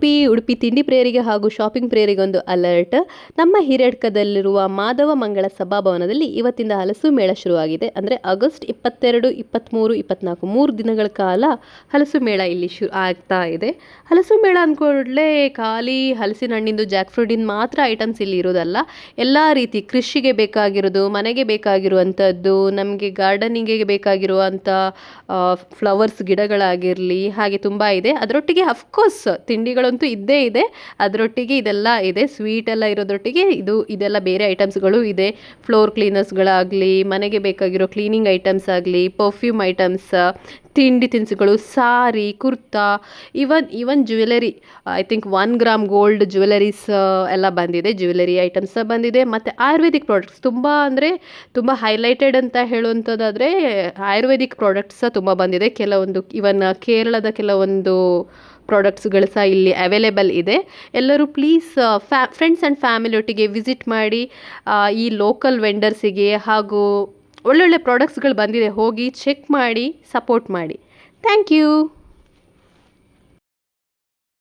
ಉಡುಪಿ ಉಡುಪಿ ತಿಂಡಿ ಪ್ರೇಯರಿಗೆ ಹಾಗೂ ಶಾಪಿಂಗ್ ಪ್ರೇಯರಿಗೆ ಒಂದು ಅಲರ್ಟ್ ನಮ್ಮ ಹಿರೇಡ್ಕದಲ್ಲಿರುವ ಮಾಧವ ಮಂಗಳ ಸಭಾಭವನದಲ್ಲಿ ಇವತ್ತಿಂದ ಹಲಸು ಮೇಳ ಶುರುವಾಗಿದೆ. ಅಂದರೆ ಆಗಸ್ಟ್ ಇಪ್ಪತ್ತೆರಡು ಇಪ್ಪತ್ತ್ಮೂರು ಇಪ್ಪತ್ತ್ನಾಲ್ಕು ಮೂರು ದಿನಗಳ ಕಾಲ ಹಲಸು ಮೇಳ ಇಲ್ಲಿ ಶುರು ಆಗ್ತಾ ಇದೆ. ಹಲಸು ಮೇಳ ಅಂದ್ಕೂಡಲೇ ಖಾಲಿ ಹಲಸಿನ ಹಣ್ಣಿಂದು ಜಾಕ್ ಫ್ರೂಟಿಂದು ಮಾತ್ರ ಐಟಮ್ಸ್ ಇಲ್ಲಿ ಇರೋದಲ್ಲ. ಎಲ್ಲ ರೀತಿ ಕೃಷಿಗೆ ಬೇಕಾಗಿರೋದು, ಮನೆಗೆ ಬೇಕಾಗಿರುವಂಥದ್ದು, ನಮಗೆ ಗಾರ್ಡನಿಂಗಿಗೆ ಬೇಕಾಗಿರುವಂಥ ಫ್ಲವರ್ಸ್ ಗಿಡಗಳಾಗಿರಲಿ ಹಾಗೆ ತುಂಬ ಇದೆ. ಅದರೊಟ್ಟಿಗೆ ಅಫ್ಕೋರ್ಸ್ ತಿಂಡಿಗಳಂತೂ ಇದ್ದೇ ಇದೆ. ಅದರೊಟ್ಟಿಗೆ ಇದೆಲ್ಲ ಇದೆ. ಸ್ವೀಟ್ ಎಲ್ಲ ಇರೋದ್ರೊಟ್ಟಿಗೆ ಇದು, ಇದೆಲ್ಲ ಬೇರೆ ಐಟಮ್ಸ್ಗಳು ಇದೆ. ಫ್ಲೋರ್ ಕ್ಲೀನರ್ಸ್ಗಳಾಗಲಿ ಮನೆಗೆ ಬೇಕಾಗಿರೋ ಕ್ಲೀನಿಂಗ್ ಐಟಮ್ಸ್ ಆಗಲಿ ಪರ್ಫ್ಯೂಮ್ ಐಟಮ್ಸ್ ತಿಂಡಿ ತಿನಿಸುಗಳು, sari, kurta even even jewellery I think one gram gold jewelleries ಎಲ್ಲ ಬಂದಿದೆ. ಜ್ಯುವೆಲರಿ ಐಟಮ್ಸ್ ಬಂದಿದೆ. ಮತ್ತು ಆಯುರ್ವೇದಿಕ್ ಪ್ರಾಡಕ್ಟ್ಸ್ ತುಂಬ ಅಂದರೆ ತುಂಬ ಹೈಲೈಟೆಡ್ ಅಂತ ಹೇಳುವಂಥದ್ದಾದರೆ ಆಯುರ್ವೇದಿಕ್ ಪ್ರಾಡಕ್ಟ್ಸ್ ತುಂಬ ಬಂದಿದೆ. ಕೆಲವೊಂದು ಇವನ್ ಕೇರಳದ ಕೆಲವೊಂದು ಪ್ರಾಡಕ್ಟ್ಸ್ಗಳು ಸಹ ಇಲ್ಲಿ ಅವೈಲೇಬಲ್ ಇದೆ. ಎಲ್ಲರೂ ಪ್ಲೀಸ್ ಫ್ಯಾ ಫ್ರೆಂಡ್ಸ್ ಆ್ಯಂಡ್ ಫ್ಯಾಮಿಲಿ ಒಟ್ಟಿಗೆ ವಿಸಿಟ್ ಮಾಡಿ ಈ ಲೋಕಲ್ ವೆಂಡರ್ಸಿಗೆ ಹಾಗೂ ಒಳ್ಳೊಳ್ಳೆ ಪ್ರಾಡಕ್ಟ್ಸ್ಗಳು ಬಂದಿದೆ, ಹೋಗಿ ಚೆಕ್ ಮಾಡಿ ಸಪೋರ್ಟ್ ಮಾಡಿ. Thank you